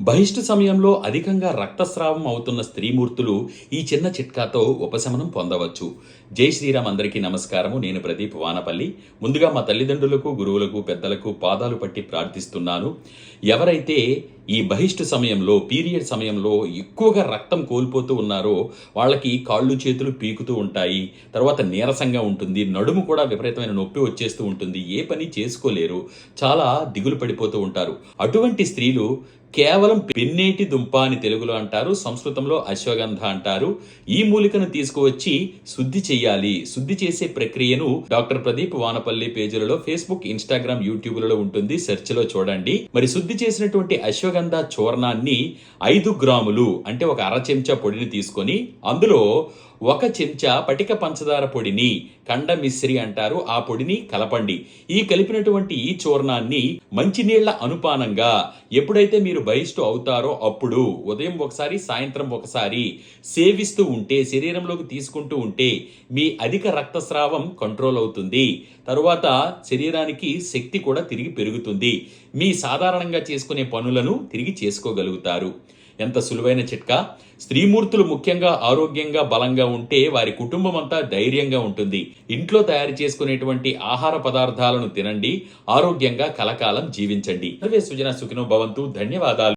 బహిష్టు సమయంలో అధికంగా రక్తస్రావం అవుతున్న స్త్రీమూర్తులు ఈ చిన్న చిట్కాతో ఉపశమనం పొందవచ్చు. జై శ్రీరామ్ అందరికీ నమస్కారము. నేను ప్రదీప్ వానపల్లి. ముందుగా మా తల్లిదండ్రులకు గురువులకు పెద్దలకు పాదాలు పట్టి ప్రార్థిస్తున్నాను. ఎవరైతే ఈ బహిష్టు సమయంలో పీరియడ్ సమయంలో ఎక్కువగా రక్తం కోల్పోతూ ఉన్నారో వాళ్ళకి కాళ్ళు చేతులు పీకుతూ ఉంటాయి. తర్వాత నీరసంగా ఉంటుంది. నడుము కూడా విపరీతమైన నొప్పి వచ్చేస్తూ ఉంటుంది. ఏ పని చేసుకోలేరు. చాలా దిగులు పడిపోతూ ఉంటారు. అటువంటి స్త్రీలు కేవలం పెన్నేటి దుంప అని తెలుగులో అంటారు సంస్కృతంలో అశ్వగంధ అంటారు. ఈ మూలికను తీసుకువచ్చి శుద్ధి చేయాలి. శుద్ధి చేసే ప్రక్రియను డాక్టర్ ప్రదీప్ వానపల్లి పేజీలలో ఫేస్బుక్ ఇన్స్టాగ్రామ్ యూట్యూబ్లలో ఉంటుంది. సెర్చ్లో చూడండి. మరి శుద్ధి చేసినటువంటి అశ్వగంధ చూర్ణాన్ని ఐదు గ్రాములు అంటే ఒక అర చెంచా పొడిని తీసుకొని అందులో ఒక చెంచా పటిక పంచదార పొడిని కండ మిశ్రి అంటారు. ఆ పొడిని కలపండి. ఈ కలిపినటువంటి ఈ చూర్ణాన్ని మంచినీళ్ళ అనుపానంగా ఎప్పుడైతే మీరు బహిష్టు అవుతారో అప్పుడు ఉదయం ఒకసారి సాయంత్రం ఒకసారి సేవిస్తూ ఉంటే శరీరంలోకి తీసుకుంటూ ఉంటే మీ అధిక రక్తస్రావం కంట్రోల్ అవుతుంది. తరువాత శరీరానికి శక్తి కూడా తిరిగి పెరుగుతుంది. మీ సాధారణంగా చేసుకునే పనులను తిరిగి చేసుకోగలుగుతారు. ఎంత సులువైన చిట్కా? స్త్రీమూర్తులు ముఖ్యంగా ఆరోగ్యంగా బలంగా ఉంటే వారి కుటుంబం అంతా ధైర్యంగా ఉంటుంది. ఇంట్లో తయారు చేసుకునేటువంటి ఆహార పదార్థాలను తినండి ఆరోగ్యంగా కలకాలం జీవించండి. సర్వే సుజన సుఖినో భవంతు. ధన్యవాదాలు.